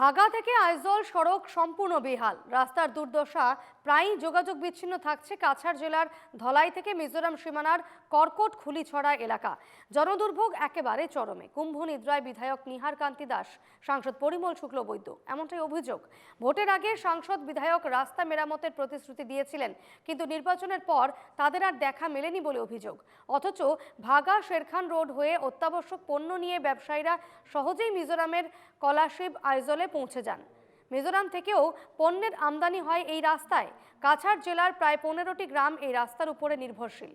ভাগা থেকে আইজল সড়ক সম্পূর্ণ বেহাল। রাস্তার দুর্দশা, প্রায়ই যোগাযোগ বিচ্ছিন্ন থাকছে কাছাড় জেলার ধলাই থেকে মিজোরাম সীমানার কর্কট খুলিছড়া এলাকা। জনদুর্ভোগ একেবারে চরমে। কুম্ভ নিদ্রায় বিধায়ক নিহার কান্তি দাস, সাংসদ পরিমল শুক্লবৈদ্য এমনটাই অভিযোগ। ভোটের আগে সাংসদ বিধায়ক রাস্তা মেরামতের প্রতিশ্রুতি দিয়েছিলেন, কিন্তু নির্বাচনের পর তাদের আর দেখা মেলেনি বলে অভিযোগ। অথচ ভাগা শেরখান রোড হয়ে অত্যাবশ্যক পণ্য নিয়ে ব্যবসায়ীরা সহজেই মিজোরামের কলাশিব আইজলে পৌঁছে যান। মিজোরাম থেকেও পণ্যের আমদানি হয় এই রাস্তায়। কাছাড় জেলার প্রায় পনেরোটি গ্রাম এই রাস্তার উপরে নির্ভরশীল।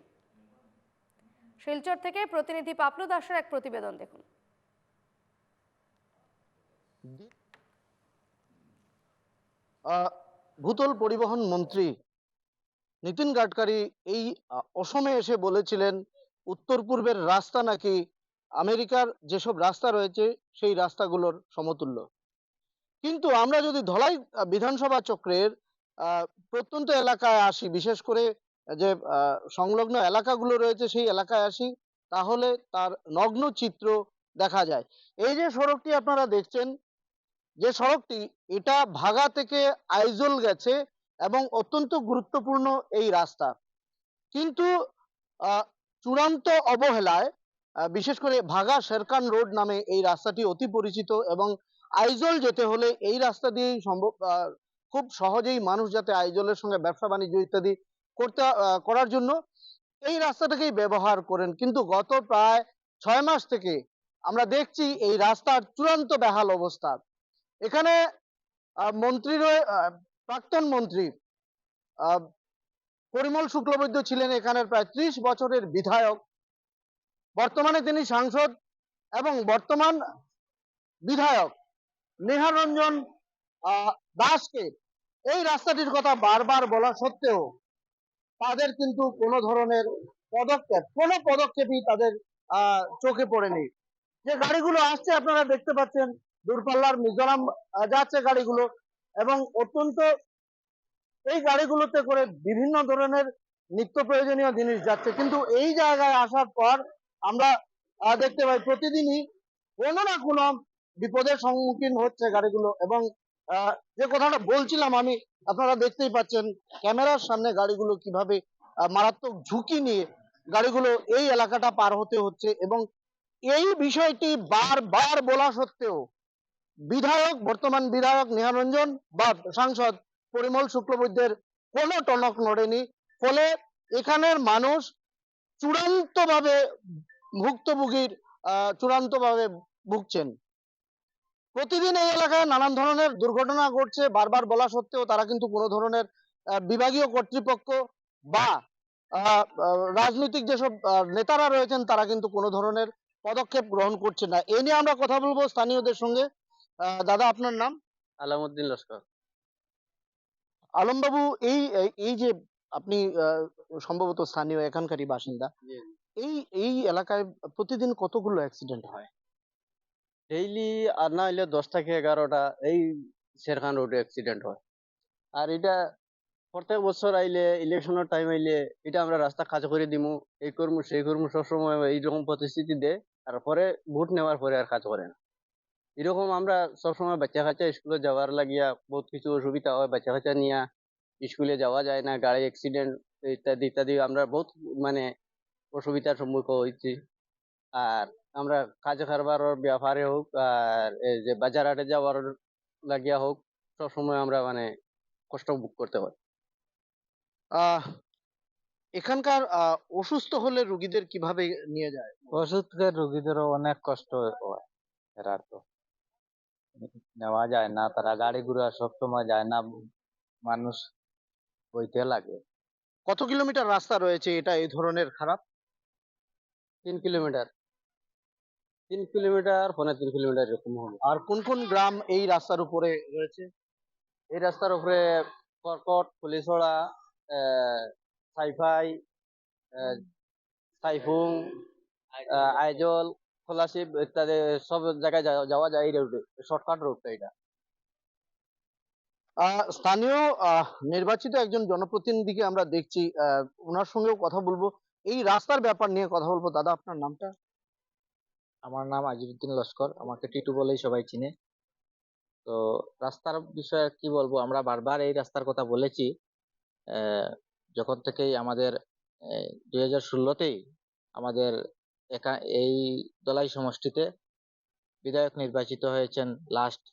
শিলচর থেকে প্রতিনিধি পাপলু দাসের এক প্রতিবেদন দেখুন। ভূতল পরিবহন মন্ত্রী নীতিন গাডকারি এই অসমে এসে বলেছিলেন, উত্তর পূর্বের রাস্তা নাকি আমেরিকার যেসব রাস্তা রয়েছে, সেই রাস্তাগুলোর সমতুল্য। কিন্তু আমরা যদি ধলাই বিধানসভা চক্রের প্রত্যন্ত এলাকায় আসি, বিশেষ করে যে সংলগ্ন এলাকাগুলো রয়েছে, সেই এলাকায় আসি, তাহলে তার নগ্ন চিত্র দেখা যায়। এই যে সড়কটি আপনারা দেখছেন, যে সড়কটি, এটা ভাগা থেকে আইজল গেছে এবং অত্যন্ত গুরুত্বপূর্ণ এই রাস্তা। কিন্তু চূড়ান্ত অবহেলায় বিশেষ করে ভাগা শেরকান রোড নামে এই রাস্তাটি অতি পরিচিত এবং আইজল যেতে হলে এই রাস্তা দিয়েই সম্ভব খুব সহজেই মানুষ যাতে আইজলের সঙ্গে ব্যবসা বাণিজ্য ইত্যাদি করতে করার জন্য এই রাস্তাটাকেই ব্যবহার করেন। কিন্তু গত প্রায় ছয় মাস থেকে আমরা দেখছি এই রাস্তার চূড়ান্ত বেহাল অবস্থা। এখানে মন্ত্রী প্রাক্তন মন্ত্রী পরিমল শুক্লবৈদ্য ছিলেন এখানের প্রায় ত্রিশ বছরের বিধায়ক। বর্তমানে তিনি সাংসদ এবং বর্তমান বিধায়ক। নেহার রঞ্জন আহ, দাসকে এই রাস্তাটির কথা বারবার বলা সত্ত্বেও তাদের কিন্তু কোনো ধরনের পদক্ষেপ কোনো পদক্ষেপই তাদের চোখে পড়েনি। যে গাড়িগুলো আসছে আপনারা দেখতে পাচ্ছেন দূরপাল্লার মিজোরাম যাচ্ছে গাড়িগুলো এবং অত্যন্ত এই গাড়িগুলোতে করে বিভিন্ন ধরনের নিত্য প্রয়োজনীয় জিনিস যাচ্ছে। কিন্তু এই জায়গায় আসার পর আমরা দেখতে পাই প্রতিদিনই কোনো না কোনো বিপদের সম্মুখীন হচ্ছে গাড়িগুলো এবং যে কথাটা বলছিলাম আমি আপনারা দেখতেই পাচ্ছেন ক্যামেরার সামনে গাড়িগুলো কীভাবে মারাত্মক ঝুঁকি নিয়ে গাড়িগুলো এই এলাকাটা পার হতে হচ্ছে এবং এই বিষয়টি বারবার বলা সত্ত্বেও বিধায়ক বর্তমান বিধায়ক নিহারঞ্জন বা সাংসদ পরিমল শুক্লবৈদ্যের কোনো টনক নড়েনি। ফলে এখানের মানুষ চূড়ান্তভাবে ভুক্তভোগীর আহ, চূড়ান্তভাবে ভুগছেন। প্রতিদিন এই এলাকায় নানান ধরনের দুর্ঘটনা ঘটছে বারবার বলা সত্ত্বেও তারা কিন্তু কোনো ধরনের বিভাগীয় কর্তৃপক্ষ বা রাজনৈতিক যেসব নেতারা রয়েছেন তারা কিন্তু কোনো ধরনের পদক্ষেপ গ্রহণ করছে না। এ নিয়ে আমরা কথা বলব স্থানীয়দের সঙ্গে। আহ, দাদা আপনার নাম? আলামউদ্দিন লস্কর। আলমবাবু এই এই- এই যে আপনি আহ, সম্ভবত স্থানীয় এখানকারই বাসিন্দা এই এই এলাকায় প্রতিদিন কতগুলো অ্যাক্সিডেন্ট হয়? ডেইলি আর না হইলে দশ থেকে এগারোটা এই শেরখান রোডে অ্যাক্সিডেন্ট হয়। আর এটা প্রত্যেক বছর আইলে ইলেকশনের টাইম আইলে এটা আমরা রাস্তা কাজ করে দিমু। এই করমু, সেই করমু সবসময় এইরকম প্রতিশ্রুতি দেয় আর পরে ভোট নেওয়ার পরে আর কাজ করে না। এরকম আমরা সবসময় বাচ্চা কাচ্চা স্কুলে যাওয়ার লাগিয়া বহুত কিছু অসুবিধা হয়, বাচ্চা কাচ্চা নিয়ে স্কুলে যাওয়া যায় না, গাড়ি অ্যাক্সিডেন্ট ইত্যাদি ইত্যাদি আমরা বহুত মানে অসুবিধার সম্মুখীন হয়েছি আর আমরা কাজে কারবারের ব্যাপারে হোক আর এই যে বাজার হাটে যাওয়ার লাগিয়া হোক সবসময় আমরা মানে কষ্ট ভোগ করতে হয় আহ এখানকার অসুস্থ হলে রুগীদের কীভাবে নিয়ে যায়? ওষুধের রুগীদেরও অনেক কষ্ট হয় এরা তো। নেওয়া যায় না তারা গাড়ি ঘোড়া সবসময় যায় না মানুষ বইতে লাগে। কত কিলোমিটার রাস্তা রয়েছে? এটা এই ধরনের খারাপ? তিন কিলোমিটার। তিন কিলোমিটার পনেরো তিন কিলোমিটার এরকম হবে আর কোন কোন গ্রাম এই রাস্তার উপরে রয়েছে? এই রাস্তার উপরে কর্কট পুলিশড়া সাইফাই সাইফুং আইজল, খোলাশিব ইত্যাদি সব জায়গায় যাওয়া- যায় এই রোডে শর্টকাট রোডটা এটা স্থানীয় নির্বাচিত একজন জনপ্রতিনিধিকে আমরা দেখছি। ওনার সঙ্গেও কথা বলব। এই রাস্তার ব্যাপার নিয়ে কথা বলব। দাদা, আপনার নামটা? আমার নাম আজিরুদ্দিন লস্কর, আমাকে টিটু বলেই সবাই চিনে। তো রাস্তার বিষয়ে কি বলব, আমরা বারবার এই রাস্তার কথা বলেছি। যখন থেকেই আমাদের দুই হাজার ষোলোতেই আমাদের একা, এই দলাই সমষ্টিতে বিধায়ক নির্বাচিত হয়েছেন লাস্ট